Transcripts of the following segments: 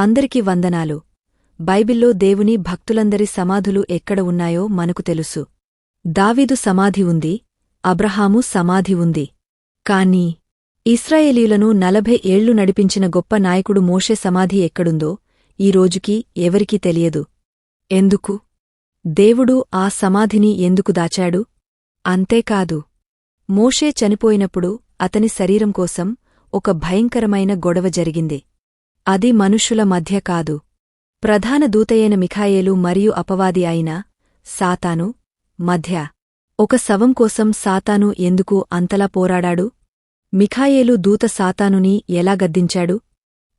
అందరికీ వందనాలు. బైబిల్లో దేవుని భక్తులందరి సమాధులు ఎక్కడ ఉన్నాయో మనకు తెలుసు. దావీదు సమాధి ఉంది అబ్రహాము సమాధి ఉంది. కానీ ఇస్రాయేలీలను నలభై ఏళ్ళు నడిపించిన గొప్ప నాయకుడు మోషే సమాధి ఎక్కడుందో ఈ ఎవరికీ తెలియదు. ఎందుకు? దేవుడు ఆ సమాధిని ఎందుకు దాచాడు? అంతేకాదు మోషే చనిపోయినప్పుడు అతని శరీరం కోసం ఒక భయంకరమైన గొడవ జరిగింది. అది మనుష్యుల మధ్య కాదు. ప్రధాన దూతయైన మిఖాయేలు మరియు అపవాది అయిన సాతాను మధ్య. ఒక శవం కోసం సాతాను ఎందుకు అంతలా పోరాడాడు? మిఖాయేలు దూత సాతానుని ఎలా గద్దించాడు?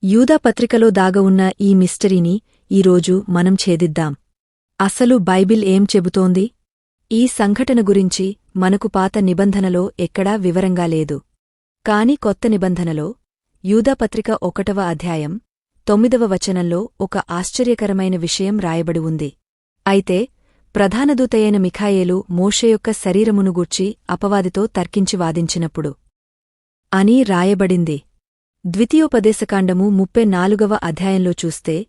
యూదాపత్రికలో దాగవున్న ఈ మిస్టరీని ఈరోజు మనం ఛేదిద్దాం. అసలు బైబిల్ ఏం చెబుతోంది? ఈ సంఘటన గురించి మనకు పాత నిబంధనలో ఎక్కడా వివరంగా లేదు. కాని కొత్త నిబంధనలో యూదాపత్రిక ఒకటవ అధ్యాయం తొమ్మిదవ వచనంలో ఒక ఆశ్చర్యకరమైన విషయం రాయబడి ఉంది. అయితే ప్రధానదూతయైన మిఖాయేలు మోషే యొక్క శరీరమును గూర్చి అపవాదితో తర్కించి వాదించినప్పుడు అని రాయబడింది. ద్వితీయోపదేశకాండము ముప్పై నాలుగవ అధ్యాయంలో చూస్తే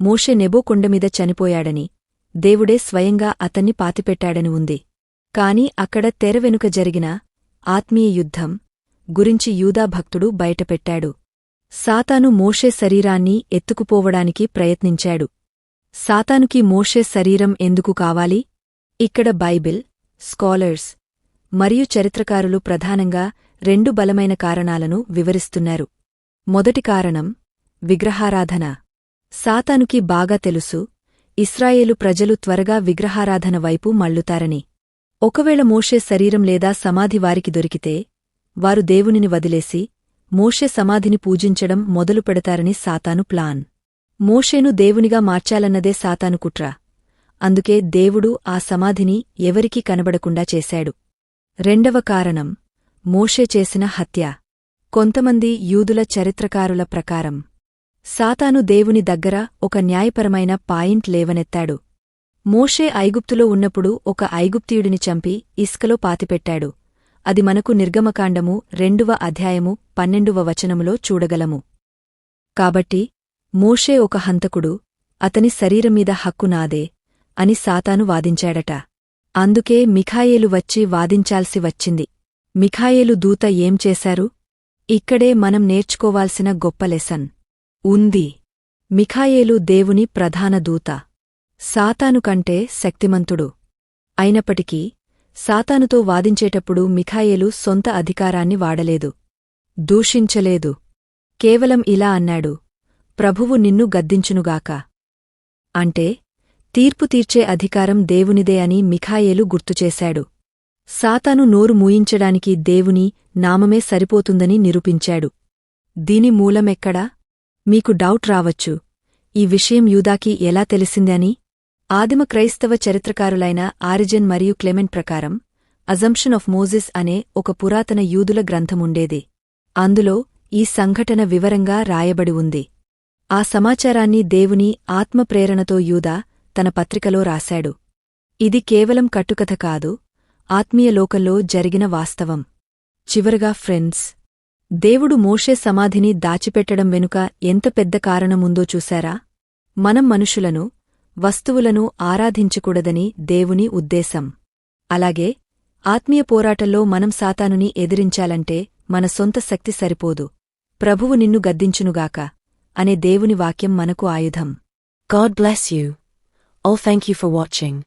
మోషే నెబోకొండమీద చనిపోయాడని దేవుడే స్వయంగా అతన్ని పాతిపెట్టాడని ఉంది. కాని అక్కడ తెర వెనుక జరిగిన ఆత్మీయ యుద్ధం గురించి యూదా భక్తుడు బయటపెట్టాడు. సాతాను మోషే శరీరాన్ని ఎత్తుకుపోవడానికి ప్రయత్నించాడు. సాతానుకి మోషే శరీరం ఎందుకు కావాలి? ఇక్కడ బైబిల్ స్కాలర్స్ మరియు చరిత్రకారులు ప్రధానంగా రెండు బలమైన కారణాలను వివరిస్తున్నారు. మొదటి కారణం విగ్రహారాధన. సాతానుకి బాగా తెలుసు ఇస్రాయేలు ప్రజలు త్వరగా విగ్రహారాధన వైపు మళ్ళుతారని ఒకవేళ మోషే శరీరం లేదా సమాధి వారికి దొరికితే వారు దేవునిని వదిలేసి మోషే సమాధిని పూజించడం మొదలు పెడతారని సాతాను ప్లాన్. మోషేను దేవునిగా మార్చాలన్నదే సాతాను కుట్ర. అందుకే దేవుడు ఆ సమాధిని ఎవరికీ కనబడకుండా చేశాడు. రెండవ కారణం మోషే చేసిన హత్య. కొంతమంది యూదుల చరిత్రకారుల ప్రకారం సాతాను దేవుని దగ్గర ఒక న్యాయపరమైన పాయింట్ లేవనెత్తాడు. మోషే ఐగుప్తులో ఉన్నప్పుడు ఒక ఐగుప్తీయుడిని చంపి ఇసుకలో పాతిపెట్టాడు. అది మనకు నిర్గమకాండము రెండవ అధ్యాయము పన్నెండువ వచనములో చూడగలము. కాబట్టి మోషే ఒక హంతకుడు అతని శరీరమీద హక్కు నాదే అని సాతాను వాదించాడట. అందుకే మిఖాయేలు వచ్చి వాదించాల్సి వచ్చింది. మిఖాయేలు దూత ఏం చేశారు? ఇక్కడే మనం నేర్చుకోవాల్సిన గొప్ప లెసన్. ఉంది. మిఖాయేలు దేవుని ప్రధాన దూత. సాతాను కంటే శక్తిమంతుడు. అయినప్పటికీ సాతానుతో వాదించేటప్పుడు మిఖాయేలు సొంత అధికారాన్ని వాడలేదు. దూషించలేదు. కేవలం ఇలా అన్నాడు. ప్రభువు నిన్ను గద్దించునుగాక. అంటే తీర్పు తీర్చే అధికారం దేవునిదే అని మిఖాయేలు గుర్తుచేశాడు సాతాను నోరు మూయించడానికి దేవుని నామమే సరిపోతుందని నిరూపించాడు. దీని మూలమెక్కడా? మీకు డౌట్ రావచ్చు. ఈ విషయం యూదాకి ఎలా తెలిసిందని ఆదిమ క్రైస్తవ చరిత్రకారులైన ఆరిజన్ మరియు క్లెమెంట్ ప్రకారం అజంప్షన్ ఆఫ్ మోజిస్ అనే ఒక పురాతన యూదుల గ్రంథముండేది. అందులో ఈ సంఘటన వివరంగా రాయబడి ఉంది. ఆ సమాచారాన్ని దేవుని ఆత్మప్రేరణతో యూదా తన పత్రికలో రాశాడు. ఇది కేవలం కట్టుకథ కాదు ఆత్మీయ లోకంలో జరిగిన వాస్తవం. చివరగా ఫ్రెండ్స్ దేవుడు మోషే సమాధిని దాచిపెట్టడం వెనుక ఎంత పెద్ద కారణముందో చూశారా? మనం మనుషులను వస్తువులను ఆరాధించకూడదని దేవుని ఉద్దేశం. అలాగే ఆత్మీయ పోరాటంలో మనం సాతానుని ఎదిరించాలంటే మన సొంత శక్తి సరిపోదు. ప్రభువు నిన్ను గద్దించునుగాక అనే దేవుని వాక్యం మనకు ఆయుధం. God bless you oh thank you for watching